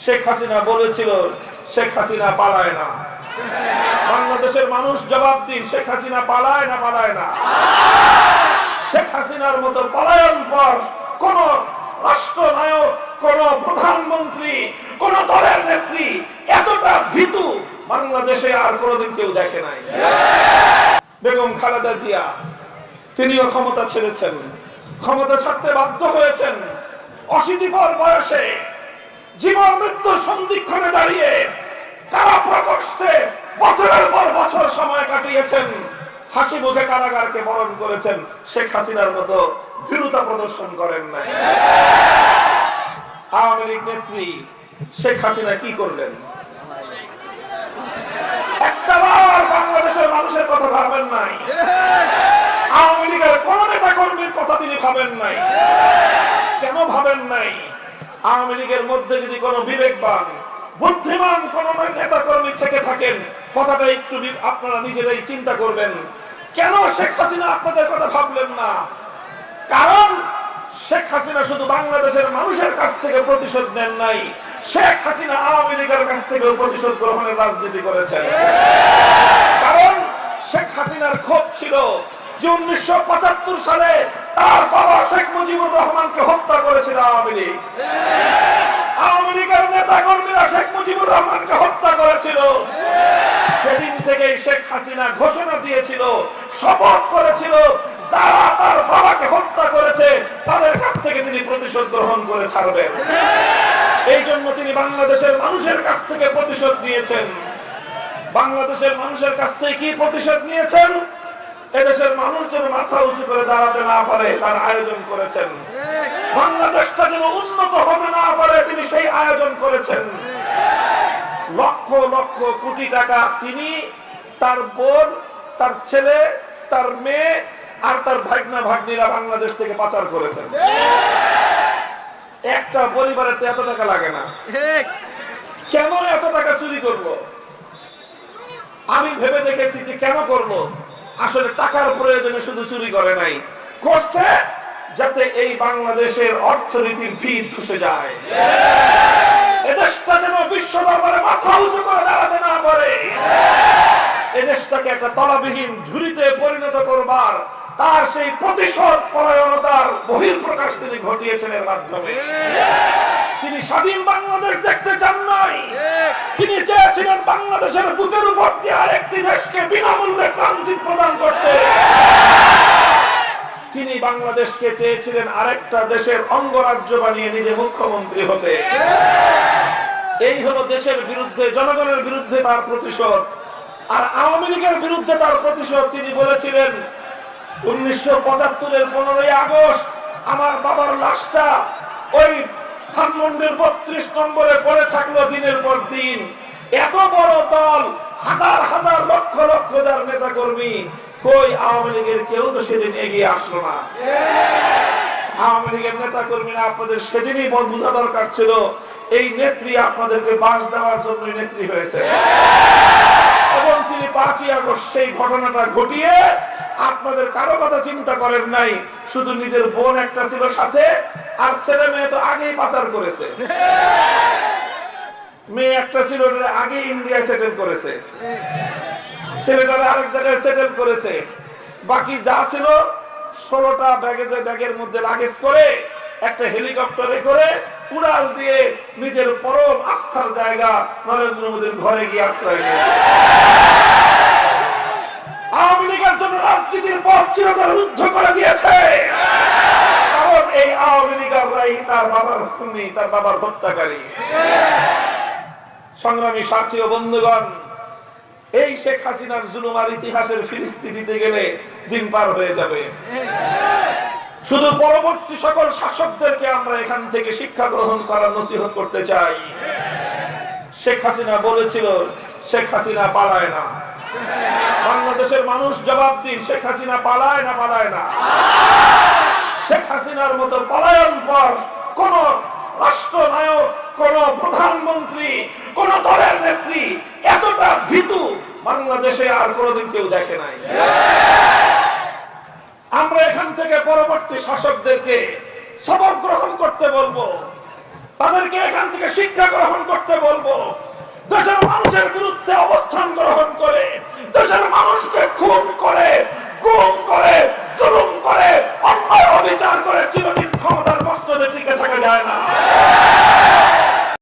শেখ হাসিনা বলেছিল, শেখ হাসিনা পালায় না। বাংলাদেশের মানুষ জবাব দিন, শেখ হাসিনা পালায় না পালায় না? শেখ হাসিনার মতো পলায়ন পর কোন রাষ্ট্রনায়ক, কোন প্রধানমন্ত্রী, কোন দলের নেত্রী এতটা ভীতু বাংলাদেশে আর কোনোদিন কেউ দেখে নাই। বেগম খালেদা জিয়া, তিনিও ক্ষমতা ছেড়েছেন, ক্ষমতা ছাড়তে বাধ্য হয়েছেন অশীতিপর বয়সে। মৃত্যুর সন্ধিক্ষণে দাঁড়িয়ে কারা প্রকোষ্ঠে বছরের পর বছর সময় কাটিয়েছেন। হাসি মুখে কারাগারকে বরণ করেছেন। শেখ হাসিনার মতো ভীরুতা প্রদর্শন করেন নাই। আওয়ামী লীগ নেত্রী শেখ হাসিনা কি করলেন? একটা বার বাংলাদেশের মানুষের কথা ভাবেন নাই। আওয়ামী লীগের কোন নেতা কর্মীর কথা তিনি ভাবেন নাই। কেন ভাবেন নাই? আওয়ামী লীগের মধ্যে যদি কোনো বিবেকবান বুদ্ধিমান কোন নেতা কর্মী থেকে থাকেন, কথাটা একটু আপনারা নিজেরাই চিন্তা করবেন। কেন শেখ হাসিনা আপনাদের কথা ভাবলেন না? কারণ শেখ হাসিনা শুধু বাংলাদেশের মানুষের কাছ থেকে প্রতিশোধ নেন নাই, শেখ হাসিনা আওয়ামী লীগের কাছ থেকে প্রতিশোধ গ্রহণের রাজনীতি করেছেন। কারণ শেখ হাসিনার ক্ষোভ ছিল যে উনিশশো পঁচাত্তর সালে তার বাবা শেখ মুজিবুর রহমানকে হত্যা করেছিল আওয়ামী লীগ। আওয়ামী লীগের নেতা কর্মীরা শেখ মুজিবুর রহমানকে হত্যা করেছিল। সেদিন থেকেই শেখ হাসিনা ঘোষণা দিয়েছিল, শপথ করেছিল, যারা তার বাবাকে হত্যা করেছে, তাদের কাছ থেকে তিনি প্রতিশোধ গ্রহণ করে ছাড়বেন। এই জন্য তিনি বাংলাদেশের মানুষের কাছ থেকে প্রতিশোধ নিয়েছেন। বাংলাদেশের মানুষের কাছ থেকে কি প্রতিশোধ নিয়েছেন? এদেশের মানুষ যেন মাথা উঁচু করে দাঁড়াতে না পারে, তার আয়োজন করেছেন। বাংলাদেশটা যেন উন্নত হতে না পারে, তিনি সেই আয়োজন করেছেন। লক্ষ লক্ষ কোটি টাকা তিনি তার বোন, তার ছেলে, তার মেয়ে আর তার ভাগনা ভাগ্নিরা বাংলাদেশ থেকে পাচার করেছেন। একটা পরিবারে তো এত টাকা লাগে না। কেন এত টাকা চুরি করব আমি ভেবে দেখেছি যে কেন করব আসলে টাকার প্রয়োজনে শুধু চুরি করে নাই করছে যাতে এই বাংলাদেশের অর্থনীতির ভিড় ধসে যায়। এদেশটা যেন বিশ্ব দরবারে মাথা উঁচু করে দাঁড়াতে না পারে। এদেশটাকে একটা তলাবিহীন ঝুড়িতে পরিণত করবার তার সেই প্রতিশোধ পরায়ণতার বহির্প্রকাশ তিনি ঘটিয়েছেন এর মাধ্যমে তিনি স্বাধীন বাংলাদেশ দেখতে চান নাই। তিনি চেয়েছিলেন বাংলাদেশের বুকের উপর দিয়ে আরেকটি দেশকে বিনামূল্যে ট্রানজিট প্রদান করতে। তিনি বাংলাদেশকে চেয়েছিলেন আরেকটা দেশের অঙ্গরাজ্য বানিয়ে নিজে মুখ্যমন্ত্রী হতে। এই হলো দেশের বিরুদ্ধে জনগণের বিরুদ্ধে তার প্রতিশোধ। আর আওয়ামী লীগের বিরুদ্ধে তার প্রতিশোধ তিনি বলেছিলেন উনিশশো পঁচাত্তরের পনেরোই আগস্ট আমার বাবার লাশটা ওই ধানমন্ডির বত্রিশ নম্বরে পড়ে থাকল দিনের পর দিন। এত বড় দল, হাজার হাজার লক্ষ লক্ষ যার নেতা কর্মী কই আওয়ামী লীগের কেউ তো সেদিন এগিয়ে আসলো না। আওয়ামী লীগের নেতা কর্মীরা আপনাদের সেদিনই বোঝা দরকার ছিল, এই নেত্রী আপনাদেরকে বাস দেওয়ার জন্য নেত্রী হয়েছে। এবং তিনি পাঁচই আগস্ট সেই ঘটনাটা ঘটিয়ে আপনাদের কারও কথা চিন্তা করেন নাই। শুধু নিজের বোন একটা ছিল সাথে, আর ছেলে মেয়ে তো আগেই পাচার করেছে। মেয়ে একটা ছিল আগে ইন্ডিয়ায় সেটেল করেছে। ছেলেটারা আরেক জায়গায় সেটেল করেছে। বাকি যা ছিল, ষোলোটা ব্যাগেজে ব্যাগের মধ্যে লাগেজ করে, একটা হেলিকপ্টারে করে, উড়াল দিয়ে নিজের পরম আস্থার জায়গা নরেন্দ্র মোদীর ঘরে গিয়ে আশ্রয় আওয়ামী রাজনীতির পথ চিরতর রুদ্ধ করে দিয়েছে। কারণ এই আওয়ামী লীগাররাই তার বাবার খুনি, তার বাবার হত্যাকারী। সংগ্রামী সাথী ও বন্ধুগণ, এই শেখ হাসিনার জুলুমার ইতিহাসের ফিরিস্তি দিতে গেলে দিন পার হয়ে যাবে। শুধু পরবর্তী সকল শাসকদেরকে আমরা এখান থেকে শিক্ষা গ্রহণ করার নসিহত করতে চাই। শেখ হাসিনা বলেছিল, শেখ হাসিনা পালায় না। বাংলাদেশের মানুষ জবাব দিন, শেখ হাসিনা পালায় না পালায় না? শেখ হাসিনার মতো পলায়ন পর কোন রাষ্ট্রনায়ক, কোন প্রধানমন্ত্রী, কোন দলের নেত্রী এতটা ভীতু বাংলাদেশে আর কোনোদিন কেউ দেখে নাই। আমরা এখান থেকে পরবর্তী শাসকদেরকে সবক গ্রহণ করতে বলব। তাদেরকে এখান থেকে শিক্ষা গ্রহণ করতে বলব। দেশের মানুষের বিরুদ্ধে অবস্থান গ্রহণ করে দেশের মানুষকে